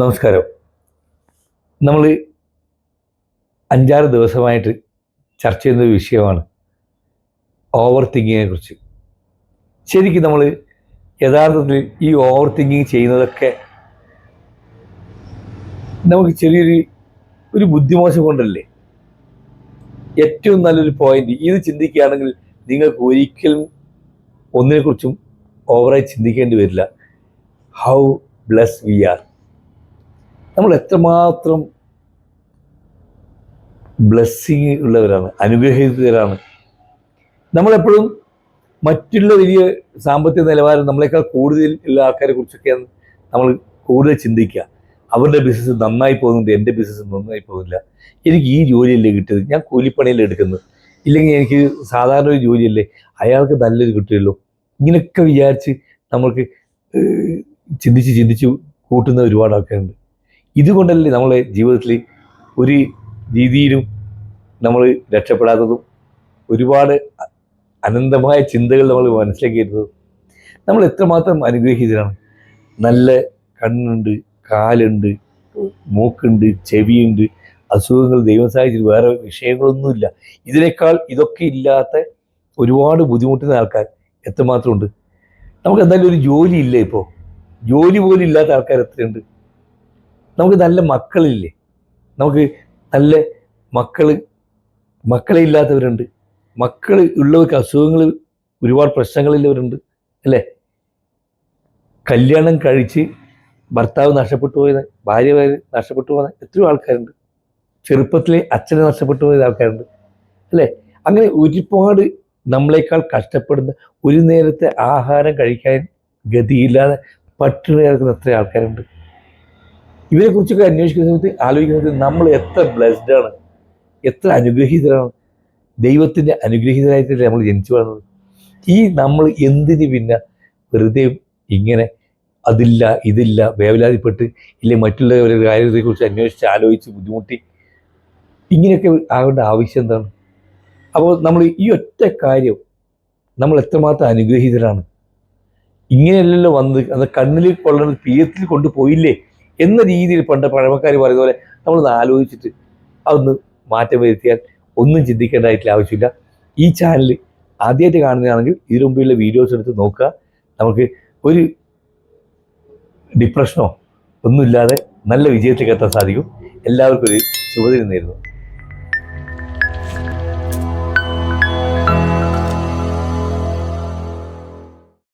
നമസ്കാരം. നമ്മൾ അഞ്ചാറ് ദിവസമായിട്ട് ചർച്ച ചെയ്യുന്ന ഒരു വിഷയമാണ് ഓവർ തിങ്കിങ്ങിനെ കുറിച്ച് ശരിക്കും നമ്മൾ യഥാർത്ഥത്തിൽ ഈ ഓവർ തിങ്കിങ് ചെയ്യുന്നതൊക്കെ നമുക്ക് ചെറിയൊരു ഒരു ബുദ്ധിമോശം കൊണ്ടല്ലേ? ഏറ്റവും നല്ലൊരു പോയിന്റ് ഇത് ചിന്തിക്കുകയാണെങ്കിൽ നിങ്ങൾക്ക് ഒരിക്കലും ഒന്നിനെക്കുറിച്ചും ഓവറായി ചിന്തിക്കേണ്ടി വരില്ല. ഹൗ ബ്ലസ് വി ആർ നമ്മൾ എത്രമാത്രം ബ്ലെസ്സിങ് ഉള്ളവരാണ് അനുഗ്രഹീതരാണ്. നമ്മളെപ്പോഴും മറ്റുള്ള വലിയ സാമ്പത്തിക നിലവാരം നമ്മളെക്കാൾ കൂടുതൽ ഉള്ള ആൾക്കാരെ കുറിച്ചൊക്കെയാണ് നമ്മൾ കൂടുതൽ ചിന്തിക്കുക. അവരുടെ ബിസിനസ് നന്നായി പോകുന്നുണ്ട് എന്റെ ബിസിനസ് നന്നായി പോകുന്നില്ല. എനിക്ക് ഈ ജോലിയല്ലേ കിട്ടിയത്? ഞാൻ കൂലിപ്പണിയല്ലേ എടുക്കുന്നത്? ഇല്ലെങ്കിൽ എനിക്ക് സാധാരണ ഒരു ജോലിയല്ലേ? അയാൾക്ക് നല്ലൊരു കിട്ടുകയുള്ളൂ. ഇങ്ങനെയൊക്കെ വിചാരിച്ച് നമ്മൾക്ക് ചിന്തിച്ച് ചിന്തിച്ച് കൂട്ടുന്ന ഒരുപാട് ആൾക്കാരുണ്ട്. ഇതുകൊണ്ടല്ലേ നമ്മളെ ജീവിതത്തിൽ ഒരു രീതിയിലും നമ്മൾ രക്ഷപ്പെടാത്തതും ഒരുപാട് അനന്തമായ ചിന്തകൾ നമ്മൾ മനസ്സിലാക്കി വരുന്നതും നമ്മൾ എത്രമാത്രം അനുഗ്രഹീതരാണ്. നല്ല കണ്ണുണ്ട് കാലുണ്ട് മൂക്കുണ്ട് ചെവിയുണ്ട് അസുഖങ്ങൾ ദൈവം സഹായിച്ചിട്ട് വേറെ വിഷയങ്ങളൊന്നുമില്ല. ഇതിനേക്കാൾ ഇതൊക്കെ ഇല്ലാത്ത ഒരുപാട് ബുദ്ധിമുട്ടുന്ന ആൾക്കാർ എത്രമാത്രമുണ്ട്? നമുക്ക് എന്തായാലും ഒരു ജോലി ഇല്ല ഇപ്പോൾ? ജോലി പോലും ഇല്ലാത്ത ആൾക്കാർ എത്രയുണ്ട്? നമുക്ക് നല്ല മക്കളില്ലേ? നമുക്ക് നല്ല മക്കൾ മക്കളെ ഇല്ലാത്തവരുണ്ട്. മക്കൾ ഉള്ളവർക്ക് അസുഖങ്ങൾ ഒരുപാട് പ്രശ്നങ്ങളുള്ളവരുണ്ട് അല്ലേ? കല്യാണം കഴിച്ച് ഭർത്താവ് നഷ്ടപ്പെട്ടു പോയത് ഭാര്യ നഷ്ടപ്പെട്ടു പോകുന്ന എത്രയോ ആൾക്കാരുണ്ട്. ചെറുപ്പത്തിലെ അച്ഛനെ നഷ്ടപ്പെട്ടു പോയ ആൾക്കാരുണ്ട് അല്ലേ? അങ്ങനെ ഒരുപാട് നമ്മളെക്കാൾ കഷ്ടപ്പെടുന്ന ഒരു നേരത്തെ ആഹാരം കഴിക്കാൻ ഗതിയില്ലാതെ പട്ടിണി കിടക്കുന്ന എത്ര ആൾക്കാരുണ്ട്. ഇവരെ കുറിച്ചൊക്കെ അന്വേഷിക്കുന്ന സമയത്ത് ആലോചിക്കുന്ന സമയത്ത് നമ്മൾ എത്ര ബ്ലെസ്ഡ് ആണ്. എത്ര അനുഗ്രഹീതരാണ്. ദൈവത്തിന്റെ അനുഗ്രഹീതരായിട്ടല്ലേ നമ്മൾ ജനിച്ചു വളർന്നത്. ഈ നമ്മൾ എന്തിന് പിന്നെ വെറുതെ ഇങ്ങനെ അതില്ല ഇതില്ല വേവലാതിപ്പെട്ട് ഇല്ലെങ്കിൽ മറ്റുള്ളവരുടെ കാര്യത്തെക്കുറിച്ച് അന്വേഷിച്ച് ആലോചിച്ച് ബുദ്ധിമുട്ടി ഇങ്ങനെയൊക്കെ ആവേണ്ട ആവശ്യം എന്താണ്? അപ്പോൾ നമ്മൾ ഈ ഒറ്റ കാര്യം നമ്മൾ എത്രമാത്രം അനുഗ്രഹീതരാണ്. ഇങ്ങനെയല്ലല്ലോ വന്നത്. അത് കണ്ണിൽ കൊള്ളുന്നത് തീയത്തിൽ കൊണ്ടുപോയില്ലേ? എന്ന രീതിയിൽ പണ്ട് പഴമക്കാർ പറയുന്ന പോലെ നമ്മളൊന്ന് ആലോചിച്ചിട്ട് അതൊന്ന് മാറ്റം വരുത്തിയാൽ ഒന്നും ചിന്തിക്കേണ്ടതായിട്ടുള്ള ആവശ്യമില്ല. ഈ ചാനൽ ആദ്യമായിട്ട് കാണുന്നതാണെങ്കിൽ ഇതിനു മുമ്പുള്ള വീഡിയോസ് എടുത്ത് നോക്കുക. നമുക്ക് ഒരു ഡിപ്രഷനോ ഒന്നുമില്ലാതെ നല്ല വിജയത്തിലേക്ക് എത്താൻ സാധിക്കും. എല്ലാവർക്കും ഒരു ശുഭദിനം നേരുന്നു.